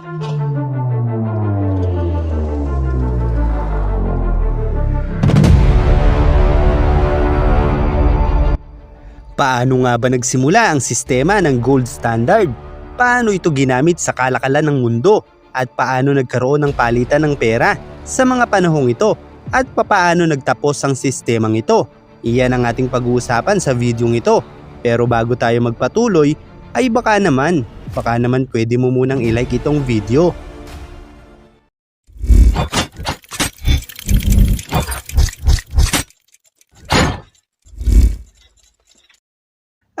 Paano nga ba nagsimula ang sistema ng gold standard? Paano ito ginamit sa kalakalan ng mundo? At paano nagkaroon ng palitan ng pera sa mga panahong ito? At papaano nagtapos ang sistemang ito? Iyan ang ating pag-uusapan sa videong ito. Pero bago tayo magpatuloy, ay baka naman, baka naman pwede mo munang ilike itong video.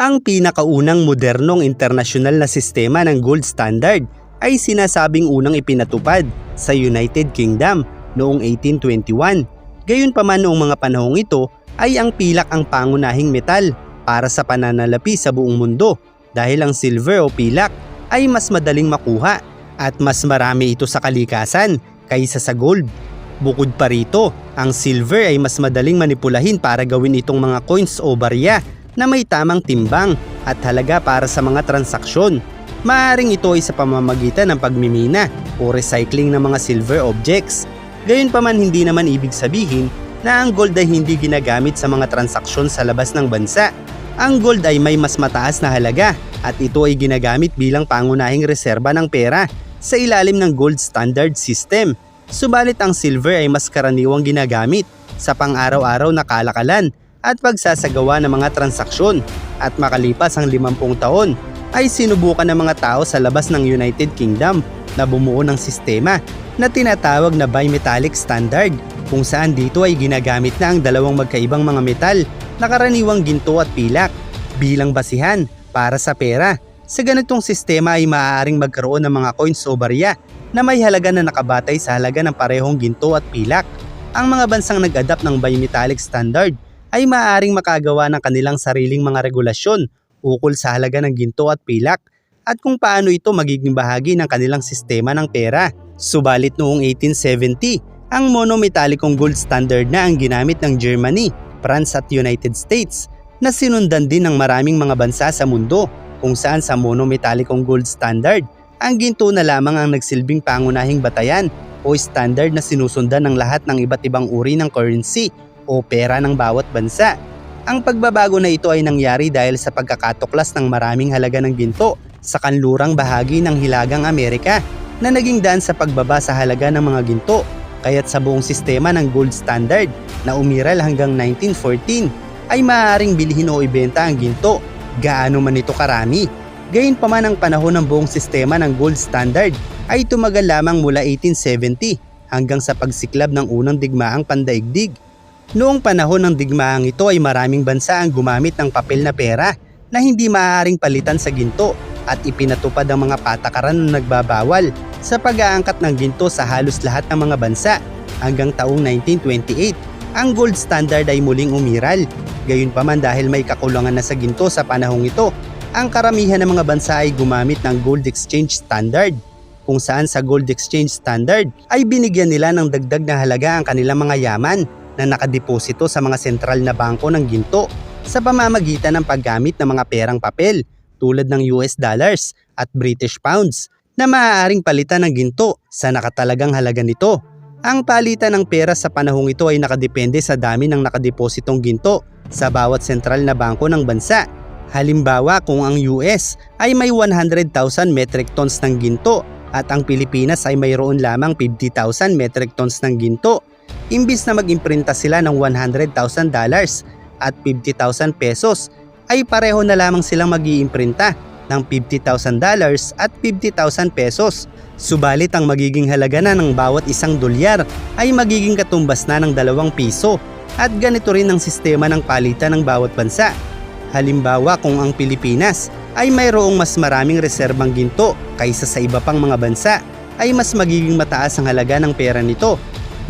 Ang pinakaunang modernong internasyonal na sistema ng gold standard ay sinasabing unang ipinatupad sa United Kingdom noong 1821. Gayunpaman noong mga panahong ito ay ang pilak ang pangunahing metal para sa pananalapi sa buong mundo dahil ang silver o pilak ay mas madaling makuha at mas marami ito sa kalikasan kaysa sa gold. Bukod pa rito, ang silver ay mas madaling manipulahin para gawin itong mga coins o barya na may tamang timbang at halaga para sa mga transaksyon. Maaring ito ay sa pamamagitan ng pagmimina o recycling ng mga silver objects. Gayunpaman hindi naman ibig sabihin na ang gold ay hindi ginagamit sa mga transaksyon sa labas ng bansa. Ang gold ay may mas mataas na halaga at ito ay ginagamit bilang pangunahing reserba ng pera sa ilalim ng gold standard system. Subalit ang silver ay mas karaniwang ginagamit sa pang-araw-araw na kalakalan at pagsasagawa ng mga transaksyon at makalipas ang 50 taon ay sinubukan ng mga tao sa labas ng United Kingdom na bumuo ng sistema na tinatawag na bimetallic standard kung saan dito ay ginagamit na ang dalawang magkaibang mga metal na karaniwang ginto at pilak bilang basihan para sa pera. Sa ganitong sistema ay maaaring magkaroon ng mga coins o barya na may halaga na nakabatay sa halaga ng parehong ginto at pilak. Ang mga bansang nag-adapt ng bimetallic standard ay maaaring makagawa ng kanilang sariling mga regulasyon ukol sa halaga ng ginto at pilak at kung paano ito magiging bahagi ng kanilang sistema ng pera. Subalit noong 1870, ang monometalikong gold standard na ang ginamit ng Germany, France at United States na sinundan din ng maraming mga bansa sa mundo kung saan sa monometalikong gold standard, ang ginto na lamang ang nagsilbing pangunahing batayan o standard na sinusundan ng lahat ng iba't ibang uri ng currency o pera ng bawat bansa. Ang pagbabago na ito ay nangyari dahil sa pagkakatuklas ng maraming halaga ng ginto sa kanlurang bahagi ng Hilagang Amerika na naging daan sa pagbaba sa halaga ng mga ginto kaya't sa buong sistema ng gold standard na umiral hanggang 1914 ay maaaring bilhin o ibenta ang ginto gaano man ito karami. Gayunpaman ang panahon ng buong sistema ng gold standard ay tumagal lamang mula 1870 hanggang sa pagsiklab ng unang digmaang pandaigdig. Noong panahon ng digmaang ito ay maraming bansa ang gumamit ng papel na pera na hindi maaaring palitan sa ginto at ipinatupad ang mga patakaran na nagbabawal sa pag-aangkat ng ginto sa halos lahat ng mga bansa hanggang taong 1928. Ang gold standard ay muling umiral. Gayunpaman dahil may kakulangan na sa ginto sa panahong ito, ang karamihan ng mga bansa ay gumamit ng gold exchange standard kung saan sa gold exchange standard ay binigyan nila ng dagdag na halaga ang kanilang mga yaman na nakadeposito sa mga sentral na bangko ng ginto sa pamamagitan ng paggamit ng mga perang papel tulad ng US dollars at British pounds na maaaring palitan ng ginto sa nakatalagang halaga nito. Ang palitan ng pera sa panahong ito ay nakadepende sa dami ng nakadepositong ginto sa bawat sentral na bangko ng bansa. Halimbawa kung ang US ay may 100,000 metric tons ng ginto at ang Pilipinas ay mayroon lamang 50,000 metric tons ng ginto. Imbis na mag-imprinta sila ng 100,000 dollars at 50,000 pesos, ay pareho na lamang silang mag iimprinta ng 50,000 dollars at 50,000 pesos. Subalit ang magiging halaga na ng bawat isang dolyar ay magiging katumbas na ng dalawang piso at ganito rin ang sistema ng palitan ng bawat bansa. Halimbawa kung ang Pilipinas ay mayroong mas maraming reserbang ginto kaysa sa iba pang mga bansa ay mas magiging mataas ang halaga ng pera nito.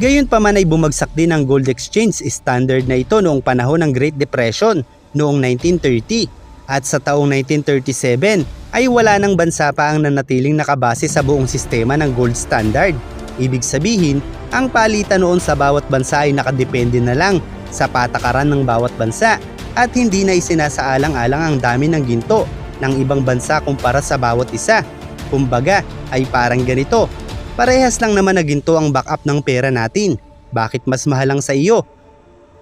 Gayunpaman ay bumagsak din ang gold exchange standard na ito noong panahon ng Great Depression noong 1930 at sa taong 1937 ay wala ng bansa pa ang nanatiling nakabase sa buong sistema ng gold standard. Ibig sabihin, ang palitan noon sa bawat bansa ay nakadepende na lang sa patakaran ng bawat bansa at hindi na isinasaalang-alang ang dami ng ginto ng ibang bansa kumpara sa bawat isa. Kumbaga, ay parang ganito. Parehas lang naman na ginto ang backup ng pera natin. Bakit mas mahal ang sa iyo?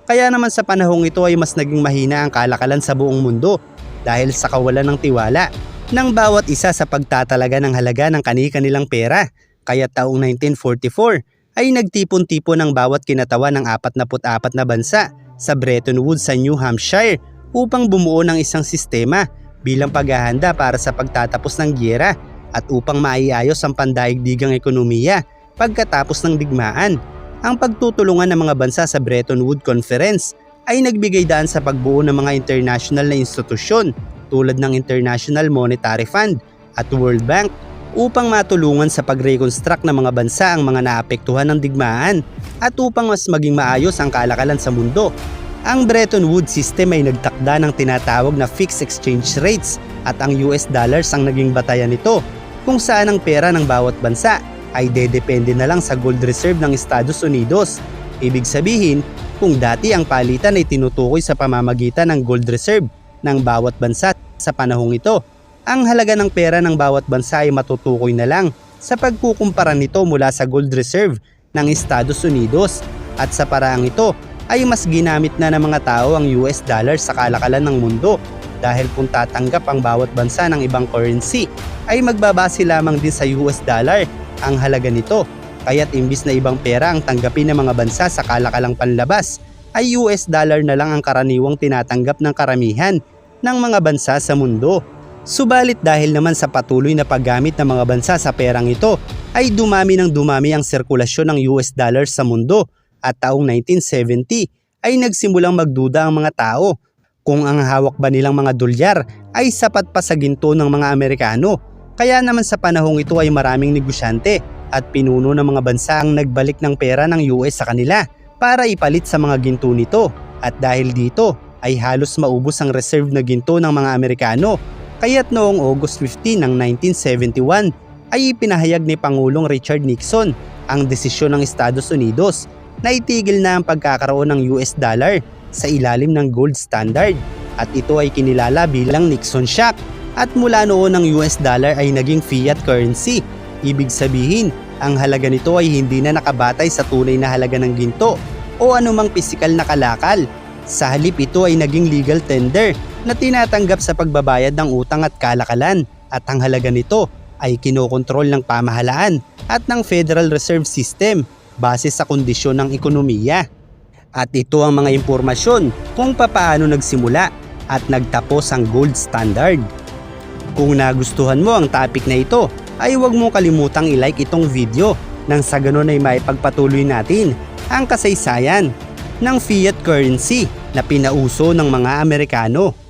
Kaya naman sa panahong ito ay mas naging mahina ang kalakalan sa buong mundo dahil sa kawalan ng tiwala ng bawat isa sa pagtatalaga ng halaga ng kani-kanilang pera. Kaya taong 1944 ay nagtipon-tipon ng bawat kinatawan ng 44 na bansa sa Bretton Woods sa New Hampshire upang bumuo ng isang sistema bilang paghahanda para sa pagtatapos ng gyera at upang maiayos ang pandaigdigang ekonomiya pagkatapos ng digmaan. Ang pagtutulungan ng mga bansa sa Bretton Woods Conference ay nagbigay daan sa pagbuo ng mga international na institusyon tulad ng International Monetary Fund at World Bank upang matulungan sa pag-reconstruct ng mga bansa ang mga naapektuhan ng digmaan at upang mas maging maayos ang kalakalan sa mundo. Ang Bretton Woods system ay nagtakda ng tinatawag na fixed exchange rates at ang US dollars ang naging batayan nito kung saan ang pera ng bawat bansa ay dedepende na lang sa gold reserve ng Estados Unidos. Ibig sabihin, kung dati ang palitan ay tinutukoy sa pamamagitan ng gold reserve ng bawat bansa sa panahong ito, ang halaga ng pera ng bawat bansa ay matutukoy na lang sa pagkukumpara nito mula sa gold reserve ng Estados Unidos at sa paraang ito ay mas ginamit na ng mga tao ang US dollar sa kalakalan ng mundo dahil kung tatanggap ang bawat bansa ng ibang currency ay magbabase lamang din sa US dollar ang halaga nito. Kaya't imbis na ibang pera ang tanggapin ng mga bansa sa kalakalang panlabas, ay US dollar na lang ang karaniwang tinatanggap ng karamihan ng mga bansa sa mundo. Subalit dahil naman sa patuloy na paggamit ng mga bansa sa perang ito, ay dumami ng dumami ang sirkulasyon ng US dollar sa mundo at taong 1970 ay nagsimulang magduda ang mga tao kung ang hawak ba nilang mga dolyar ay sapat pa sa ginto ng mga Amerikano kaya naman sa panahong ito ay maraming negosyante at pinuno ng mga bansa ang nagbalik ng pera ng US sa kanila para ipalit sa mga ginto nito. At dahil dito ay halos maubos ang reserve na ginto ng mga Amerikano. Kaya't noong August 15 ng 1971 ay ipinahayag ni Pangulong Richard Nixon ang desisyon ng Estados Unidos na itigil na ang pagkakaroon ng US dollar sa ilalim ng gold standard at ito ay kinilala bilang Nixon Shock at mula noon ang US dollar ay naging fiat currency. Ibig sabihin, ang halaga nito ay hindi na nakabatay sa tunay na halaga ng ginto o anumang pisikal na kalakal. Sa halip ito ay naging legal tender na tinatanggap sa pagbabayad ng utang at kalakalan at ang halaga nito ay kinokontrol ng pamahalaan at ng Federal Reserve System base sa kondisyon ng ekonomiya. At ito ang mga impormasyon kung papaano nagsimula at nagtapos ang gold standard. Kung nagustuhan mo ang topic na ito, ay huwag mo kalimutang i-like itong video nang sa ganun ay maipagpatuloy natin ang kasaysayan ng fiat currency na pinauso ng mga Amerikano.